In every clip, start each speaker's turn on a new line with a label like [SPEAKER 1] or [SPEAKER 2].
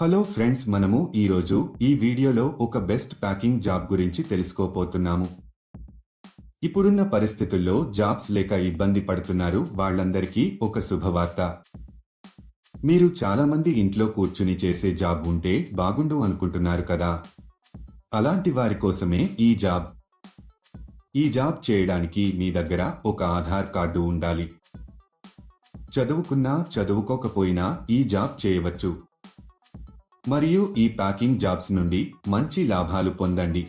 [SPEAKER 1] Hello friends మనము ఈరోజు ఈ వీడియోలో ఒక బెస్ట్ ప్యాకింగ్ జాబ్ గురించి తెలుసుకోపోతున్నాము ఇప్పుడున్న పరిస్థితుల్లో జాబ్స్ లేక ఇబ్బంది పడుతున్నారు వాళ్ళందరికీ ఒక శుభవార్త. మీరు చాలామంది ఇంట్లో కూర్చుని చేసే జాబ్ ఉంటే బాగుండు అనుకుంటున్నారు కదా? అలాంటి వారి కోసమే ఈ జాబ్. ఈ జాబ్ చేయడానికి మీ దగ్గర ఒక ఆధార్ కార్డు ఉండాలి. చదువుకున్నా చదువుకోకపోయినా ఈ జాబ్ చేయవచ్చు. మరియు ఈ ప్యాకింగ్ జాబ్స్ నుండి మంచి లాభాలు పొందండి.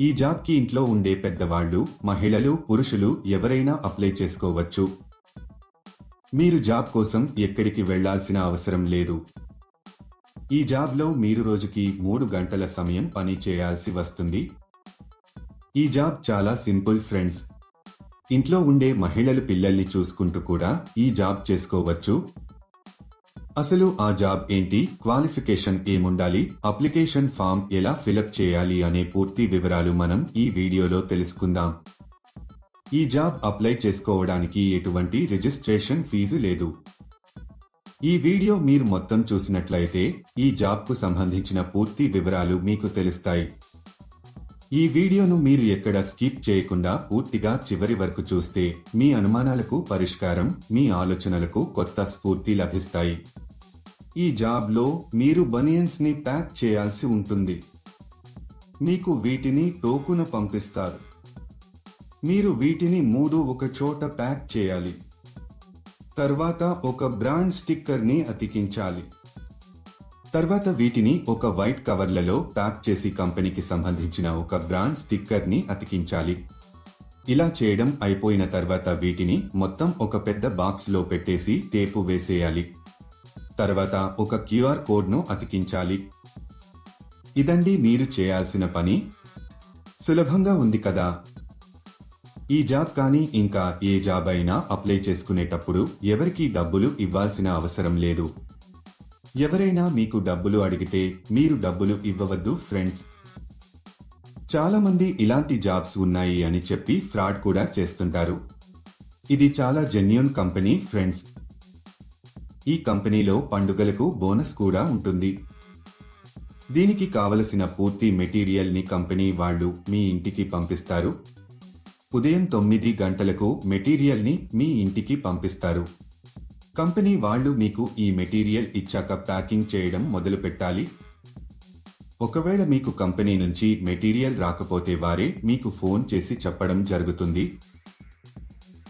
[SPEAKER 1] ఈ జాబ్కి ఇంట్లో ఉండే పెద్దవాళ్ళు మహిళలు పురుషులు ఎవరైనా అప్లై చేసుకోవచ్చు. మీరు జాబ్ కోసం ఎక్కడికి వెళ్ళాల్సిన అవసరం లేదు. ఈ జాబ్లో మీరు రోజుకి మూడు గంటల సమయం పని చేయాల్సి వస్తుంది. ఈ జాబ్ చాలా సింపుల్ ఫ్రెండ్స్. ఇంట్లో ఉండే మహిళలు పిల్లల్ని చూసుకుంటూ కూడా ఈ జాబ్ చేసుకోవచ్చు. అసలు ఆ జాబ్ ఏంటి? క్వాలిఫికేషన్ ఏముండాలి? అప్లికేషన్ ఫామ్ ఎలా ఫిలప్ చేయాలి అనే పూర్తి వివరాలు మనం ఈ వీడియోలో తెలుసుకుందాం. ఈ జాబ్ అప్లై చేసుకోవడానికి ఎటువంటి రిజిస్ట్రేషన్ ఫీజు లేదు. ఈ వీడియో మీరు మొత్తం చూసినట్లయితే ఈ జాబ్కు సంబంధించిన పూర్తి వివరాలు మీకు తెలుస్తాయి. ఈ వీడియోను మీరు ఎక్కడ స్కిప్ చేయకుండా పూర్తిగా చివరి వరకు చూస్తే మీ అనుమానాలకు పరిష్కారం మీ ఆలోచనలకు కొత్త స్ఫూర్తి లభిస్తాయి. ఈ జాబ్లో మీరు బనియన్స్ని ప్యాక్ చేయాల్సి ఉంటుంది. మీకు వీటిని టోకున పంపిస్తారు. మీరు వీటిని మూడు ఒక చోట ప్యాక్ చేయాలి. తర్వాత ఒక బ్రాండ్ స్టిక్కర్ని అతికించాలి. తర్వాత వీటిని ఒక వైట్ కవర్లలో ప్యాక్ చేసి కంపెనీకి సంబంధించిన ఒక బ్రాండ్ స్టిక్కర్ని అతికించాలి. ఇలా చేయడం అయిపోయిన తర్వాత వీటిని మొత్తం ఒక పెద్ద బాక్స్లో పెట్టేసి టేపు వేసేయాలి. తర్వాత ఒక క్యూఆర్ కోడ్ను అతికించాలి. ఇదండి మీరు చేయాల్సిన పని. సులభంగా ఉంది కదా. ఈ జాబ్ కానీ ఇంకా ఏ జాబ్ అయినా అప్లై చేసుకునేటప్పుడు ఎవరికీ డబ్బులు ఇవ్వాల్సిన అవసరం లేదు. ఎవరైనా మీకు డబ్బులు అడిగితే మీరు డబ్బులు ఇవ్వవద్దు ఫ్రెండ్స్. చాలామంది ఇలాంటి జాబ్స్ ఉన్నాయి అని చెప్పి ఫ్రాడ్ కూడా చేస్తుంటారు. ఇది చాలా జెన్యున్ కంపెనీ ఫ్రెండ్స్. ఈ కంపెనీలో పండుగలకు బోనస్ కూడా ఉంటుంది. దీనికి కావలసిన పూర్తి మెటీరియల్ని కంపెనీ వాళ్ళు మీ ఇంటికి పంపిస్తారు. ఉదయం తొమ్మిది గంటలకు మెటీరియల్ని మీ ఇంటికి పంపిస్తారు. కంపెనీ వాళ్ళు మీకు ఈ మెటీరియల్ ఇచ్చాక ప్యాకింగ్ చేయడం మొదలు పెట్టాలి. ఒకవేళ మీకు కంపెనీ నుంచి మెటీరియల్ రాకపోతే వారే మీకు ఫోన్ చేసి చెప్పడం జరుగుతుంది.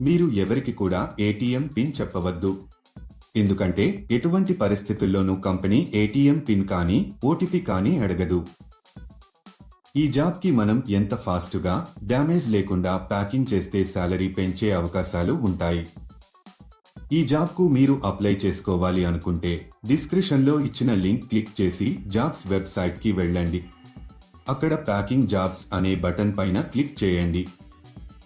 [SPEAKER 1] మీరు ఎవరికి కూడా ఏటీఎం పిన్ చెప్పవద్దు. ఎందుకంటే ఎటువంటి పరిస్థితుల్లోనూ కంపెనీ ఏటీఎం పిన్ కానీ ఓటీపీ కానీ అడగదు. ఈ జాబ్కి మనం ఎంత ఫాస్ట్గా డ్యామేజ్ లేకుండా ప్యాకింగ్ చేస్తే శాలరీ పెంచే అవకాశాలు ఉంటాయి. ఈ జాబ్కు మీరు అప్లై చేసుకోవాలి అనుకుంటే డిస్క్రిప్షన్లో ఇచ్చిన లింక్ క్లిక్ చేసి జాబ్స్ వెబ్సైట్కి వెళ్ళండి. అక్కడ ప్యాకింగ్ జాబ్స్ అనే బటన్ పైన క్లిక్ చేయండి.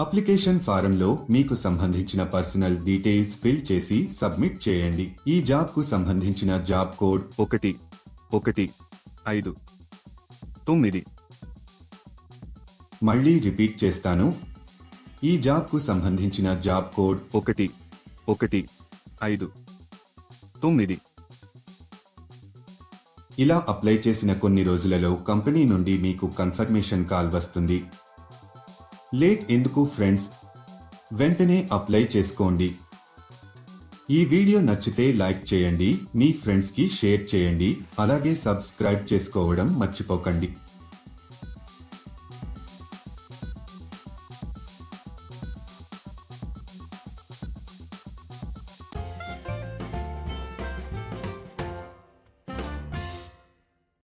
[SPEAKER 1] అప్లికేషన్ ఫారంలో మీకు సంబంధించిన పర్సనల్ డీటెయిల్స్ ఫిల్ చేసి సబ్మిట్ చేయండి. ఈ జాబ్కు సంబంధించిన జాబ్ కోడ్ ఒకటి ఒకటి ఐదు తొమ్మిది. మళ్ళీ రిపీట్ చేస్తాను. ఈ జాబ్కు సంబంధించిన జాబ్ కోడ్ ఒకటి ఒకటి ఐదు తొమ్మిది. ఇలా అప్లై చేసిన కొన్ని రోజులలో కంపెనీ నుండి మీకు కన్ఫర్మేషన్ కాల్ వస్తుంది. లేట్ ఎందుకు ఫ్రెండ్స్? వెంటనే అప్లై చేసుకోండి. ఈ వీడియో నచ్చితే లైక్ చేయండి మీ ఫ్రెండ్స్కి షేర్ చేయండి అలాగే సబ్స్క్రైబ్ చేసుకోవడం మర్చిపోకండి.